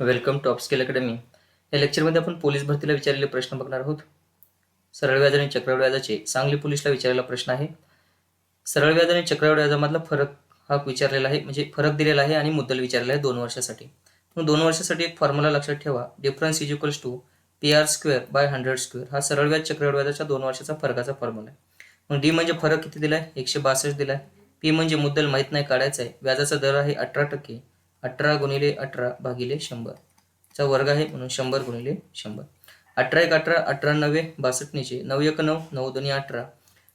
Welcome top scale academy. या लेक्चरमध्ये आपण पोलीस भरतीला विचारलेले प्रश्न बघणार आहोत. सरळ व्याज आणि चक्रवाढ व्याजाचे सांगली पोलीसला विचारलेला प्रश्न आहे. सरळ व्याज आणि चक्रवाढ व्याजामधला फरक हा विचारलेला आहे म्हणजे फरक दिलेला आहे आणि मुद्दल विचारलेला आहे दोन वर्षासाठी. मग दोन वर्षासाठी एक फॉर्म्युला लक्षात ठेवा. Difference is equals to P R square by hundred square हा सरळ व्याज चक्रवाढ व्याजाच्या दोन वर्षाचा फरकाचा फॉर्म्युला आहे. मग डी म्हणजे फरक किती दिला आहे एकशे बासष्ट दिला आहे पी म्हणजे मुद्दल माहीत नाही काढायचा आहे व्याजाचा दर आहे अठरा टक्के. अठरा गुणिले अठरा भागिले शंभर. चा वर्ग आहे म्हणून शंभर गुणिले शंभर. अठरा एक अठरा अठरा नव्वे बासष्ट निचे नऊ एक नऊ नऊ दोन्ही अठरा.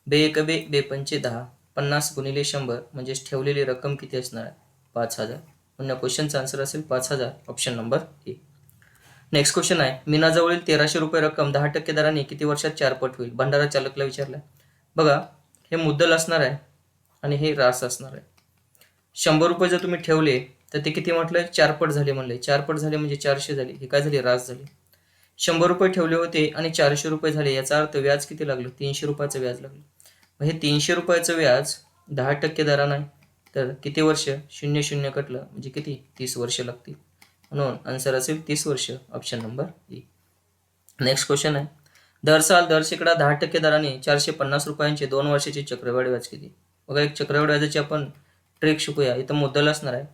बे एक बे बे पंचे दहा पन्नास गुणिले शंभर म्हणजेच ठेवलेली रक्कम किती असणार आहे? पाच हजार. म्हणून क्वेश्चनचा आन्सर असेल पाच हजार option number A next question आहे मीनाजवळील तेराशे रुपये रक्कम दहा टक्के दराने किती वर्षात चारपट होईल? भंडारा चालकला विचारलाय बघा हे मुद्दल असणार आहे आणि हे रास असणार आहे. शंभर रुपये जर तुम्ही ठेवले तर ते किती म्हटलं? चारपट झाले म्हणले. चारपट झाले म्हणजे चारशे झाले. हे काय झाले? रास झाले. शंभर रुपये ठेवले होते आणि चारशे रुपये झाले. याचा अर्थ व्याज किती लागलं? तीनशे रुपयाचं व्याज लागलं. मग हे तीनशे रुपयाचं व्याज दहा टक्के दरानं आहे. तर किती वर्ष? शून्य शून्य कटलं. म्हणजे किती? तीस वर्ष लागतील. म्हणून आन्सर असेल तीस वर्ष. Option number A next question आहे. दर साल दर शेकडा दहा टक्के दराने चारशे पन्नास रुपयांचे दोन वर्षाचे चक्रवाढ व्याज किती? बघा एक चक्रवाढ व्याजाची आपण ट्रेक शिकूया. इथं मुद्दल असणार आहे.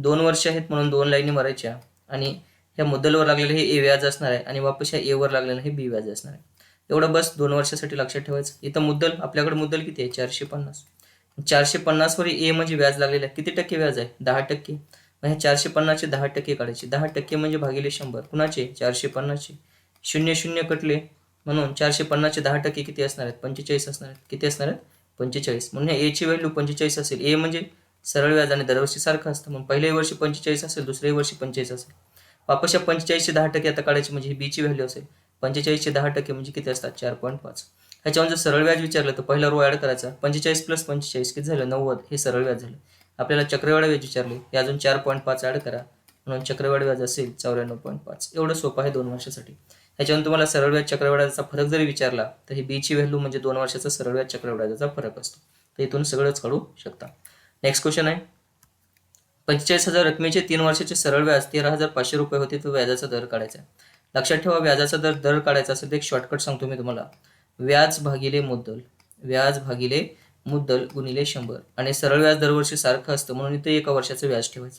दोन वर्ष आहेत म्हणून दोन लाईनी मारायच्या. आणि ह्या मुद्दलवर लागलेलं हे ए व्याज असणार आहे आणि वापस ह्या एवर लागलेलं हे बी व्याज असणार आहे. एवढं बस दोन वर्षासाठी लक्षात ठेवायचं. इथं मुद्दल आपल्याकडे मुद्दल किती आहे? चारशे पन्नास. चारशे पन्नासवर ए म्हणजे व्याज लागलेलं आहे. किती टक्के व्याज आहे? दहा टक्के. मग ह्या चारशे पन्नासचे दहा टक्के काढायचे. दहा टक्के म्हणजे भागिले शंभर. कुणाचे? चारशे पन्नासचे. शून्य शून्य कटले म्हणून चारशे पन्नासचे दहा टक्के किती असणार आहेत? पंचेचाळीस असणार आहेत. किती असणार आहेत? पंचेचाळीस. म्हणून एची व्हॅल्यू पंचेचाळीस असेल. ए म्हणजे सरळ व्याज आणि दरवर्षी सारखं असतं. मग पहिल्याही वर्षी पंचेचाळीस असेल दुसऱ्याही वर्षी पंचेचाळीस असेल. वापस या दहा टक्के आता काढायची म्हणजे ही बीची व्हॅल्यू असेल. पंचेचाळीसशे दहा टक्के म्हणजे किती असतात? चार पॉईंट पाच. ह्याच्यावर जर सरळ व्याज विचारलं तर पहिला रो ॲड करायचा. पंचेचाळीस प्लस पंचेचाळीस किती झालं? नव्वद. हे सरळ व्याज झालं. आपल्याला चक्रवाढ व्याज विचारले. हे अजून चार पॉईंट पाच ॲड करा. म्हणून चक्रवाढ व्याज असेल चौऱ्याण्णव पॉईंट पाच. एवढं सोपं आहे दोन वर्षासाठी. ह्याच्यावरून तुम्हाला सरळ व्याज चक्रवाढाचा फरक जरी विचारला तर ही बीची व्हॅल्यू म्हणजे दोन वर्षाचा सरळ व्याज चक्रवाढाचा फरक असतो. तर इथून सगळंच काढू शकता. नेक्स्ट क्वेश्चन आहे. पंचेचाळीस हजार रकमेचे तीन वर्षाचे सरळ व्याज तेरा हजार पाचशे रुपये होते तो व्याजाचा दर काढायचा आहे. लक्षात ठेवा व्याजाचा दर दर काढायचा असेल तर एक शॉर्टकट सांगतो मी तुम्हाला. व्याज भागिले मुद्दल. व्याज भागिले मुद्दल गुणिले शंभर. आणि सरळ व्याज दरवर्षी सारखं असतं म्हणून इथे एका वर्षाचं व्याज ठेवायचं.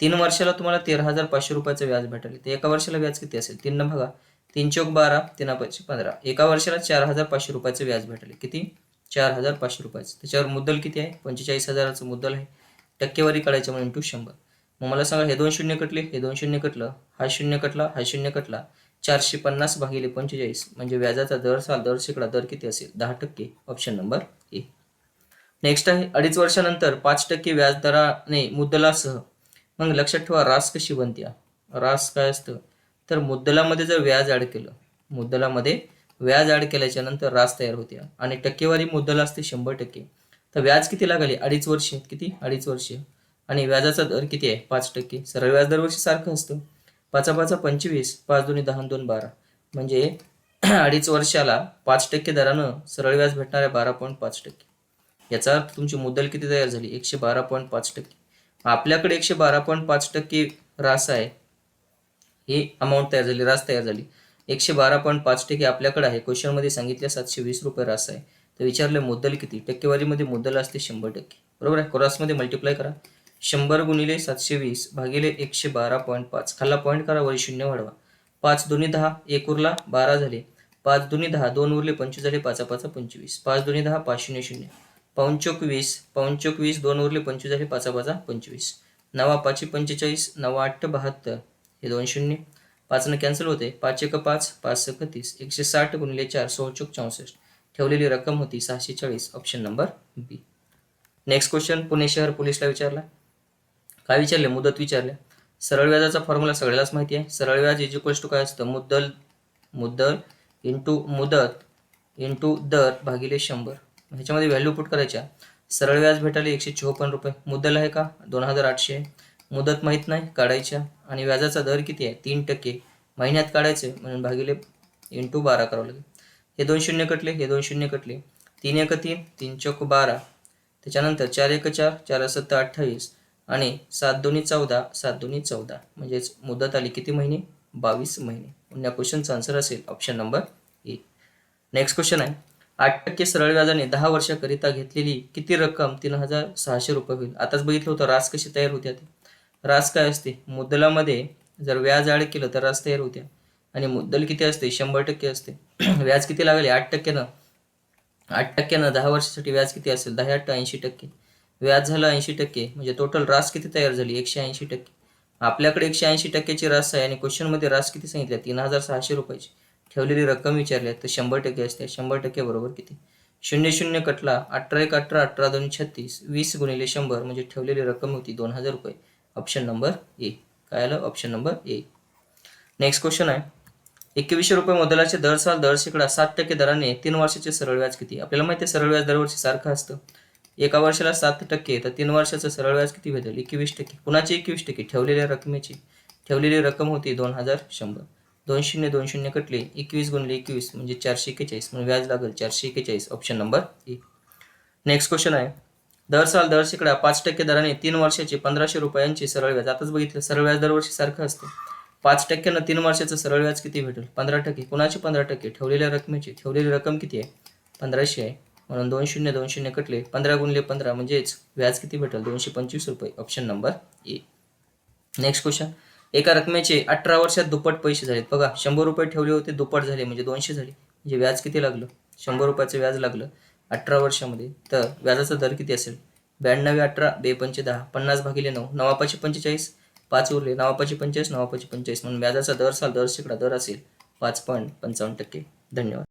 तीन वर्षाला तुम्हाला तेरा हजार पाचशे रुपयाचं व्याज भेटेल. तर एका वर्षाला व्याज किती असेल? तीन बघा तीन चौक बारा तीन पाचशे पंधरा. एका वर्षाला चार हजार पाचशे रुपयाचं व्याज भेटेल. किती? चार हजार पाचशे रुपयाचं. त्याच्यावर मुद्दल किती आहे? पंचेचाळीस हजाराचं मुद्दल आहे. टक्केवारी काढायची म्हणून टू शंभर. मग मला सांगा हे दोन शून्य कटले. हे दोन शून्य कटलं. हा शून्य कटला. हा शून्य कटला. चारशे पन्नास भागिले पंचेचाळीस. म्हणजे व्याजाचा दर साल दर शेकडा दर किती असेल? दहा टक्के. ऑप्शन नंबर ए नेक्स्ट आहे अडीच वर्षानंतर पाच टक्के व्याज दराने मुद्दलासह. मग लक्षात ठेवा रास कशी बनते? रास काय असतं? तर मुद्दलामध्ये जर व्याज ॲड केलं मुद्दलामध्ये व्याज ॲड केल्याच्यानंतर रास तयार होते. आणि टक्केवारी मुद्दल असते शंभर टक्के. तर व्याज किती लागले? अडीच वर्षे. किती? अडीच वर्षे. आणि व्याजाचा दर किती आहे? पाच टक्के. सरळ व्याज दरवर्षी सारखं असतं. पाचा पाचा पंचवीस पाच दोन्ही दहा दोन बारा. म्हणजे अडीच वर्षाला पाच टक्के दरानं सरळ व्याज भेटणार आहे बारा पॉईंट पाच टक्के. याचा अर्थ तुमची मुद्दल किती तयार झाली? एकशे बारा पॉईंट पाच टक्के. आपल्याकडे एकशे बारा पॉईंट पाच टक्के रास आहे. ही अमाऊंट तयार झाली रास तयार झाली. एकशे बारा पॉईंट पाच टक्के आपल्याकडे आहे. क्वेश्चनमध्ये सांगितले सातशे वीस रुपये रास आहे. तर विचारलं मुद्दल किती? टक्केवारीमध्ये मुद्दल असते शंभर टक्के. बरोबर आहे? क्रॉसमध्ये मल्टिप्लाय करा. शंभर गुणिले सातशे वीस भागिले एकशे बारा पॉईंट पाच. खाल्ला पॉईंट करा वरी शून्य वाढवा. पाच दोन्ही दहा एक उरला बारा झाले. पाच दोन्ही दहा दोन उरले पंचवीस झाले पाचा पाचा पंचवीस. पाच दोन्ही दहा पाच शून्य शून्य. पंचोक वीस पंचोक वीस दोन उरले पंचवीस झाले पाचा पाचा पंचवीस. नवा पाचशे पंचेचाळीस नवा आठ बहात्तर. हे दोन शून्य. पाचनं कॅन्सल होते. पाच एक पाच पाच सक तीस एकशे साठ गुणिले चार सोळचुक चौसष्ट. ठेवलेली रक्कम होती सहाशे चाळीस. Option number B next question Pune शहर पोलीसला विचारला. काय विचारले? मुदत विचारले सरळ व्याजाचा फॉर्म्युला सगळ्यालाच माहिती आहे. सरळ व्याज इज इक्वल्स टू काय असतं? मुद्दल मुद्दल इंटू मुदत इंटू दर भागिले शंभर. ह्याच्यामध्ये व्हॅल्यू पुट करायच्या. सरळ व्याज भेटायला एकशे चोपन्न रुपये. मुद्दल आहे का? दोन हजार आठशे. मुदत माहीत नाही काढायच्या. आणि व्याजाचा दर किती आहे? तीन टक्के. महिन्यात काढायचे म्हणून भागिले इंटू बारा करावं लागेल. हे दोन शून्य कटले हे दोन शून्य कटले. तीन एक तीन तीन चौक बारा. त्याच्यानंतर चार एक चार चार सत्तर अठ्ठावीस. आणि सात दोन्ही चौदा सात दोन्ही चौदा. म्हणजेच मुदत आली किती महिने? बावीस महिने. या क्वेश्चनचा आन्सर असेल option number A next question आहे. आठ टक्के सरळ व्याजाने दहा वर्षाकरिता घेतलेली किती रक्कम? तीन हजार सहाशे रुपये होईल. आताच बघितलं होतं रास कशी तयार होत्या ते. रास काय असते? मुद्दलामध्ये जर व्याज ॲड केलं तर रास तयार होत्या आणि मुद्दल किती असते? शंभर टक्के असते. व्याज किती लागले? आठ टक्क्यानं आठ टक्क्यानं दहा वर्षासाठी व्याज किती असेल? दहा आठ ऐंशी टक्के. व्याज झालं ऐंशी टक्के. म्हणजे टोटल रास किती तयार झाली? एकशे ऐंशी टक्के. आपल्याकडे एकशे ऐंशी टक्क्याची रास आहे आणि क्वेश्चनमध्ये रास किती सांगितल्या तीन हजार सहाशे रुपयाची. ठेवलेली रक्कम विचारली. तर शंभर टक्के असते. शंभर टक्के बरोबर किती? शून्य शून्य कटला अठरा एक अठरा अठरा दोन छत्तीस. वीस गुणिले शंभर. म्हणजे ठेवलेली रक्कम होती दोन हजार रुपये. ऑप्शन नंबर ए काय आलं? Option number A next question आहे. एकवीसशे रुपये मोदलाचे दर साल दर शेकडा सात टक्के दराने तीन वर्षाचे सरळ व्याज किती? आपल्याला माहिती आहे सरळ व्याज दरवर्षी सारखं असतं. एका वर्षाला सात टक्के तर तीन वर्षाचं सरळ व्याज किती भेटेल? एकवीस टक्के. कुणाची एकवीस टक्के? ठेवलेल्या रकमेची. ठेवलेली रक्कम होती दोन हजार शंभर. दोन शून्य दोन शून्य कटले. एकवीस गुणले एकवीस म्हणजे चारशे एक्केचाळीस. म्हणून व्याज लागेल चारशे एक्केचाळीस. Option number A next question आहे. दर साल दर शेकडा पाच टक्के दराने तीन वर्षाचे पंधराशे रुपयांचे सरळ व्याज. आताच बघितलं सरळ व्याज दरवर्षी सारखं असतं. पाच टक्क्यानं तीन वर्षाचं सरळ व्याज किती भेटेल? पंधरा टक्के. कुणाचे पंधरा टक्के? ठेवलेल्या रकमेची. ठेवलेली रक्कम किती आहे? पंधराशे आहे. म्हणून दोन शून्य दोन शून्य कटले. पंधरा गुणले पंधरा म्हणजेच व्याज किती भेटेल? दोनशे पंचवीस रुपये. Option number A. Next question. एका रकमेचे अठरा वर्षात दुप्पट पैसे झालेत. बघा शंभर रुपये ठेवले होते दुप्पट झाले. म्हणजे दोनशे झाले. म्हणजे व्याज किती लागलं? शंभर रुपयाचं व्याज लागलं. अठरा वर्षामध्ये. तर व्याजाचा दर किती असेल? ब्याण्णव अठरा बेपंचे दहा पन्नास भागिले नऊ नवापाचे पंचेचाळीस पाच उरले नवापाचे पंचेचाळीस नवापाचे पंचेचाळीस. म्हणून व्याजाचा दर साल दर शेकडा दर असेल पाच पॉईंट पंचावन्न टक्के. धन्यवाद.